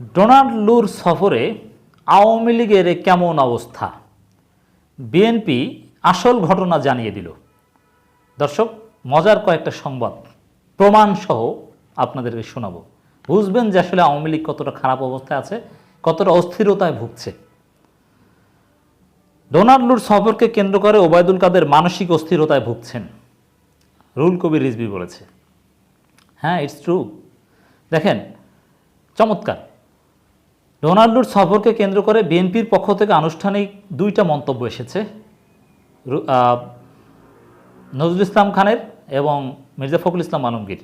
Donald লুর সফরে আওয়ামী লীগের কেমন অবস্থা? বিএনপি আসল ঘটনা জানিয়ে দিল। দর্শক, মজার কয়েকটা সংবাদ, প্রমাণসহ আপনাদেরকে শোনাবো। বুঝবেন যে আসলে আওয়ামী লীগ কতটা খারাপ অবস্থায় আছে, কতটা অস্থিরতায় ভুগছে। ডোনাল্ড লুর সফরকে কেন্দ্র করে ওবায়দুল কাদের মানসিক অস্থিরতায় ভুগছেন। রুল কবির রিজবি বলেছে। হ্যাঁ ইটস ট্রু দেখেন, চমৎকার। ডোনাল্ডোর সফরকে কেন্দ্র করে বিএনপির পক্ষ থেকে আনুষ্ঠানিক দুইটা মন্তব্য এসেছে। নজরুল ইসলাম খানের এবং মির্জা ফখরুল ইসলাম আলমগীর।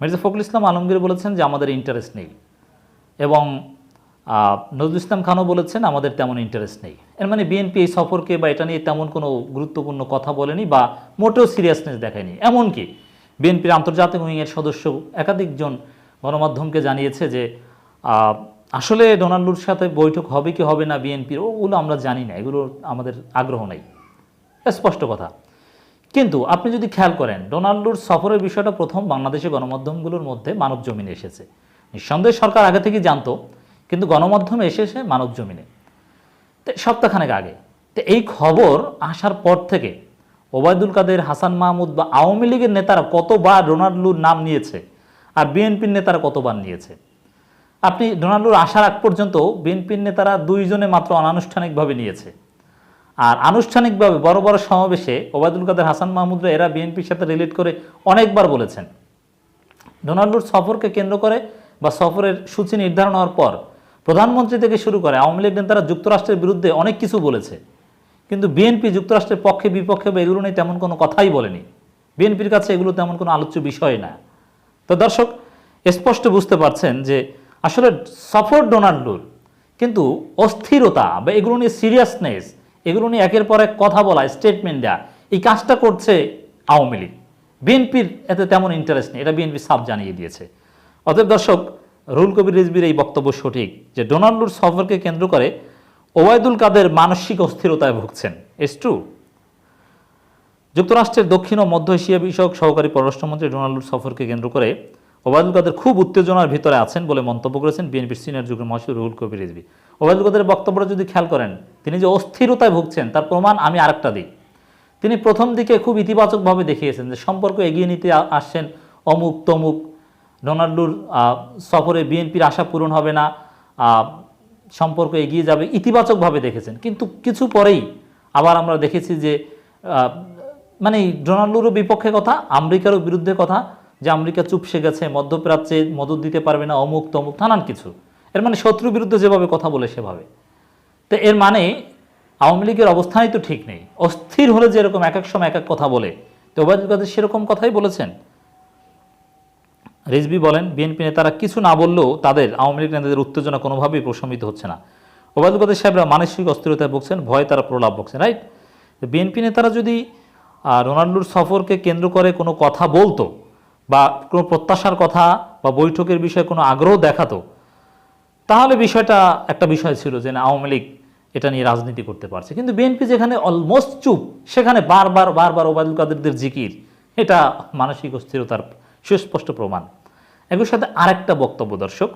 মির্জা ফখরুল ইসলাম আলমগীর বলেছেন যে, আমাদের ইন্টারেস্ট নেই। এবং নজরুল ইসলাম খানও বলেছেন, আমাদের তেমন ইন্টারেস্ট নেই। এর মানে বিএনপি এই সফরকে বা এটা নিয়ে তেমন কোনো গুরুত্বপূর্ণ কথা বলেনি বা মোটেও সিরিয়াসনেস দেখায়নি। এমনকি বিএনপির আন্তর্জাতিক উইংয়ের সদস্য একাধিকজন গণমাধ্যমকে জানিয়েছে যে আসলে ডোনাল্ডুর সাথে বৈঠক হবে কি হবে না বিএনপির ওগুলো আমরা জানি না, এগুলো আমাদের আগ্রহ নেই। স্পষ্ট কথা। কিন্তু আপনি যদি খেয়াল করেন, ডোনাল্ডুর সফরের বিষয়টা প্রথম বাংলাদেশের গণমাধ্যমগুলোর মধ্যে মানব জমিনে এসেছে। নিঃসন্দেহে সরকার আগে থেকেই জানতো, কিন্তু গণমাধ্যমে এসেছে মানব জমিনে সপ্তাহখানেক আগে। তো এই খবর আসার পর থেকে ওবায়দুল কাদের, হাসান মাহমুদ বা আওয়ামী লীগের নেতারা কতবার ডোনাল্ডুর নাম নিয়েছে আর বিএনপির নেতারা কতবার নিয়েছে? আপনি ডোনাল্ডোর আসার আগ পর্যন্ত বিএনপির নেতারা দুইজনে মাত্র অনানুষ্ঠানিকভাবে নিয়েছে। আর আনুষ্ঠানিকভাবে বড় বড় সমাবেশে ওবায়দুল কাদের, হাসান মাহমুদরা এরা বিএনপির সাথে রিলেট করে অনেকবার বলেছেন। ডোনাল্ডোর সফরকে কেন্দ্র করে বা সফরের সূচি নির্ধারণ হওয়ার পর প্রধানমন্ত্রী থেকে শুরু করে আওয়ামী লীগ নেতারা যুক্তরাষ্ট্রের বিরুদ্ধে অনেক কিছু বলেছে। কিন্তু বিএনপি যুক্তরাষ্ট্রের পক্ষে, বিপক্ষে বা এগুলো নিয়ে তেমন কোনো কথাই বলেনি। বিএনপির কাছে এগুলো তেমন কোনো আলোচ্য বিষয় না। তো দর্শক, স্পষ্ট বুঝতে পারছেন যে আসলে সফর ডোনাল্ডোর কিন্তু অস্থিরতা বা এগুলো নিয়ে সিরিয়াসনেস এগুলো নিয়ে একের পর এক কথা বলা স্টেটমেন্ট দেওয়া এই কাজটা করছে আওয়ামী লীগ। বিএনপির এতে তেমন ইন্টারেস্ট নেই, এটা বিএনপি সাফ জানিয়ে দিয়েছে। অতএব দর্শক রুল কবির রিজবির এই বক্তব্য সঠিক যে ডোনাল্ডোর সফরকে কেন্দ্র করে ওবায়দুল কাদের মানসিক অস্থিরতায় ভুগছেন। ইস ট্রু যুক্তরাষ্ট্রের দক্ষিণ ও মধ্য এশিয়া বিষয়ক সহকারী পররাষ্ট্রমন্ত্রী ডোনাল্ড সফরকে কেন্দ্র করে ওবায়দুল কাদের খুব উত্তেজনার ভিতরে আছেন বলে মন্তব্য করেছেন বিএনপির সিনিয়র যুগের মহাসচিব রুহুল কবির রিজভি। ওবায়দুল কাদের বক্তব্যটা যদি খেয়াল করেন, তিনি যে অস্থিরতায় ভুগছেন, তার প্রমাণ আমি আরেকটা দিই। তিনি প্রথম দিকে খুব ইতিবাচকভাবে দেখিয়েছেন যে সম্পর্ক এগিয়ে নিতে আসছেন অমুক তমুক। ডোনাল্ডুর সফরে বিএনপির আশা পূরণ হবে না সম্পর্ক এগিয়ে যাবে ইতিবাচকভাবে দেখেছেন। কিন্তু কিছু পরেই আবার আমরা দেখেছি যে মানে ডোনাল্ডোরও বিপক্ষে কথা, আমেরিকারও বিরুদ্ধে কথা যে আমেরিকা চুপসে গেছে, মধ্যপ্রাচ্যে মদত দিতে পারবে না, অমুক তমুক, নানান কিছু। এর মানে শত্রুর বিরুদ্ধে যেভাবে কথা বলে সেভাবে। তো এর মানে আওয়ামী লীগের অবস্থানই তো ঠিক নেই। অস্থির হলে যে এরকম এক এক সময় এক এক কথা বলে। তো ওবায়দুল কাদের সেরকম কথাই বলেছেন। রিজবি বলেন, বিএনপি নেতারা কিছু না বললেও তাদের আওয়ামী লীগ নেতাদের উত্তেজনা কোনোভাবেই প্রশমিত হচ্ছে না। ওবায়দুল কাদের সাহেবরা মানসিক অস্থিরতায় ভুগছেন, ভয়ে তারা প্রলাপ বকছেন রাইট? বিএনপি নেতারা যদি রোনাল্ডোর সফরকে কেন্দ্র করে কোনো কথা বলতো বা কোনো প্রত্যাশার কথা বা বৈঠকের বিষয়ে কোনো আগ্রহ দেখাতো, তাহলে বিষয়টা একটা বিষয় ছিল যে না, আওয়ামী লীগ এটা নিয়ে রাজনীতি করতে পারছে। কিন্তু বিএনপি যেখানে অলমোস্ট চুপ, সেখানে বারবার বারবার ওবায়দুল কাদেরদের জিকির, এটা মানসিক অস্থিরতার সুস্পষ্ট প্রমাণ। একই সাথে আরেকটা বক্তব্য দর্শক,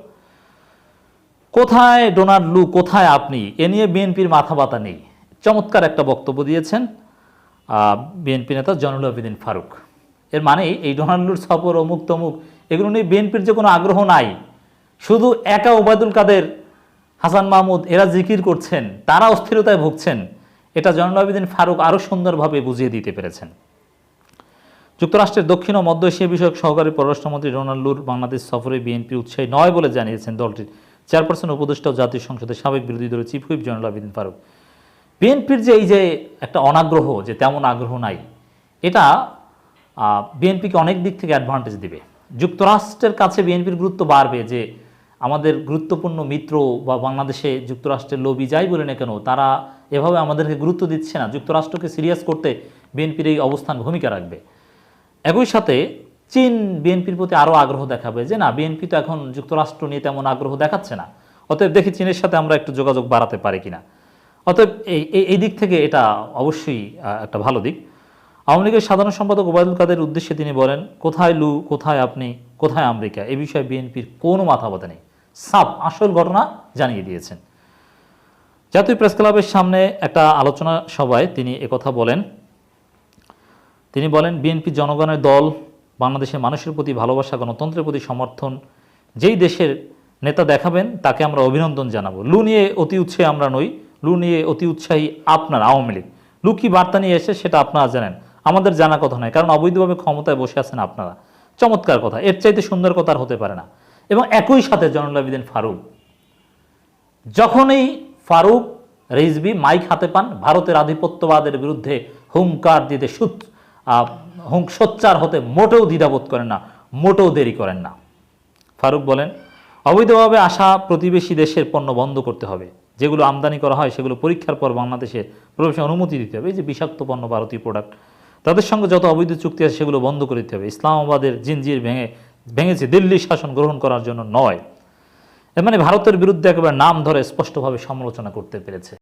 কোথায় ডোনাল্ড লু, কোথায় আপনি, এ নিয়ে বিএনপির মাথা ব্যথা নেই। চমৎকার একটা বক্তব্য দিয়েছেন বিএনপি নেতা জনুল আবেদিন ফারুক। এর মানে এই ডোনাল্ডুর সফর অমুক তমুক, এগুলো নিয়ে বিএনপির যে কোনো আগ্রহ নাই। শুধু একা ওবায়দুল কাদের, হাসান মাহমুদ, এরা জিকির করছেন, তারা অস্থিরতায় ভুগছেন। এটা জনুল ফারুক আরও সুন্দরভাবে বুঝিয়ে দিতে পেরেছেন। যুক্তরাষ্ট্রের দক্ষিণ ও মধ্য এশিয়া বিষয়ক সহকারী পররাষ্ট্রমন্ত্রী রোনাল্ডুর বাংলাদেশ সফরে বিএনপি উৎসাহী নয় বলে জানিয়েছেন দলটির চেয়ারপারসন উপদেষ্টা জাতীয় সংসদের সাবেক বিরোধী দলের চিফ হুইপ জয়নুল আবেদিন ফারুক। বিএনপির যে এই যে একটা অনাগ্রহ, যে তেমন আগ্রহ নাই, এটা বিএনপিকে অনেক দিক থেকে অ্যাডভান্টেজ দিবে। যুক্তরাষ্ট্রের কাছে বিএনপির গুরুত্ব বাড়বে যে আমাদের গুরুত্বপূর্ণ মিত্র বা বাংলাদেশে যুক্তরাষ্ট্রের লবি যাই বলে না কেন, তারা এভাবে আমাদেরকে গুরুত্ব দিচ্ছে না। যুক্তরাষ্ট্রকে সিরিয়াস করতে বিএনপির এই অবস্থান ভূমিকা রাখবে। একই সাথে চীন বিএনপির প্রতি আরও আগ্রহ দেখাবে যে, না, বিএনপি তো এখন যুক্তরাষ্ট্র নিয়ে তেমন আগ্রহ দেখাচ্ছে না। অতএব দেখি চীনের সাথে আমরা একটু যোগাযোগ বাড়াতে পারি কিনা। অতএব এই, এই- দিক থেকে এটা অবশ্যই একটা ভালো দিক। আওয়ামী লীগের সাধারণ সম্পাদক ওবায়দুল কাদের উদ্দেশ্যে তিনি বলেন, কোথায় লু, কোথায় আপনি, কোথায় আমেরিকা? এ বিষয়ে বিএনপির কোনো মাথা ব্যথা নেই। সাপ আসল ঘটনা জানিয়ে দিয়েছেন। জাতীয় প্রেস ক্লাবের সামনে একটা আলোচনা সভায় তিনি একথা বলেন। তিনি বলেন, বিএনপি জনগণের দল, বাংলাদেশের মানুষের প্রতি ভালোবাসা, গণতন্ত্রের প্রতি সমর্থন, যেই দেশের নেতা দেখাবেন তাকে আমরা অভিনন্দন জানাব। লু নিয়ে অতি উৎসাহী আমরা নই। লু নিয়ে অতি উৎসাহী আপনার আওয়ামী লীগ। লু কি বার্তা নিয়ে এসে সেটা আপনারা জানেন। আমাদের জানা কথা নয়, কারণ অবৈধভাবে ক্ষমতায় বসে আছেন আপনারা। চমৎকার কথা, এর চাইতে সুন্দর কথা আর হতে পারে না। এবং একই সাথে জয়নুল আবেদিন ফারুক, যখনই ফারুক রিজবি মাইক হাতে পান, ভারতের আধিপত্যবাদের বিরুদ্ধে হুঙ্কার দিতে সুত হুঙ্ক, সোচ্চার হতে মোটেও দ্বিধাবোধ করেন না, মোটেও দেরি করেন না। ফারুক বলেন, অবৈধভাবে আসা প্রতিবেশী দেশের পণ্য বন্ধ করতে হবে। যেগুলো আমদানি করা হয়, সেগুলো পরীক্ষার পর বাংলাদেশে প্রবেশের অনুমতি দিতে হবে। এই যে বিষাক্ত পণ্য, ভারতীয় প্রোডাক্ট তাদের সঙ্গে যত অবৈধ চুক্তি আছে সেগুলো বন্ধ করে দিতে হবে। ইসলামাবাদের জিনজির ভেঙে ভেঙেছে দিল্লি শাসন গ্রহণ করার জন্য নয়। মানে ভারতের বিরুদ্ধে একেবারে নাম ধরে স্পষ্টভাবে সমালোচনা করতে পেরেছে।